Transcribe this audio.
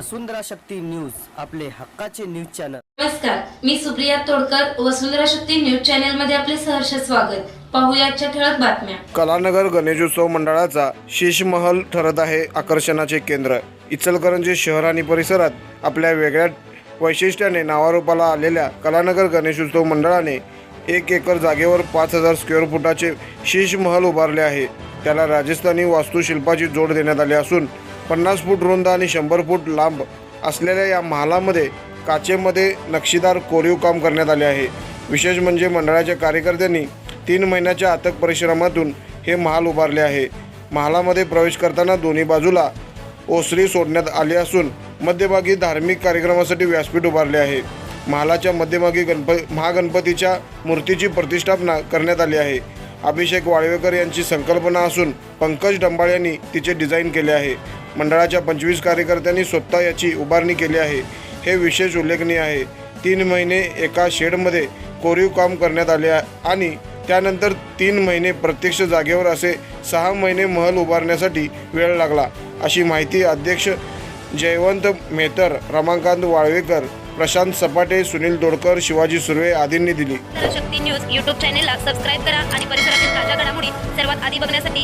वसुंधरा Shakti news आपले हक्काचे news channel. नमस्कार मी सुप्रिया तोडकर वसुंधरा शक्ती न्यूज चॅनलमध्ये आपले सहर्ष स्वागत. पाहूया आजच्या ठळक बातम्या. कलानगर गणेशोत्सव मंडळाचा शीशमहल ठरत आहे आकर्षणाचे केंद्र. इचलकरंजी शहर आणि परिसरात आपल्या वेगळ्या वैशिष्ट्याने नावारूपाला आलेल्या कलानगर गणेशोत्सव मंडळाने एक एकर जागेवर पाच हजार स्क्वेअर फुटाचे शीशमहल उभारले आहे. त्याला राजस्थानी वास्तुशिल्पाची जोड देण्यात आली असून पन्नास फूट रुंद आणि शंभर फूट लांब असलेल्या या महालामध्ये काचेमध्ये नक्षीदार कोरीव काम करण्यात आले आहे. विशेष म्हणजे मंडळाच्या कार्यकर्त्यांनी तीन महिन्याच्या अथक परिश्रमातून हे महाल उभारले आहे. महालामध्ये प्रवेश करताना दोन्ही बाजूला ओसरी सोडण्यात आली असून मध्यभागी धार्मिक कार्यक्रमासाठी व्यासपीठ उभारले आहे. महालाच्या मध्यभागी गणप महागणपतीच्या मूर्तीची प्रतिष्ठापना करण्यात आली आहे. अभिषेक वाळवेकर यांची संकल्पना असून पंकज डंबाळ यांनी तिचे डिझाईन केले आहे. मंडळाच्या पंचवीस कार्यकर्त्यांनी स्वतः याची उभारणी केली आहे. हे विशेष उल्लेखनीय आहे. तीन महिने एका शेडमध्ये कोरीव काम करण्यात आले आणि त्यानंतर तीन महिने प्रत्यक्ष जागेवर असे सहा महिने महल उभारण्यासाठी वेळ लागला. अशी माहिती अध्यक्ष जयवंत मेहतर रमाकांत वाळवेकर प्रशांत सपाटे सुनील दोडकर शिवाजी सुर्वे आदींनी दिली. शक्ती न्यूज यूट्यूब चॅनेलला सबस्क्राईब करा आणि परिसरातील ताज्या घडामोडी सर्वात आधी बघण्यासाठी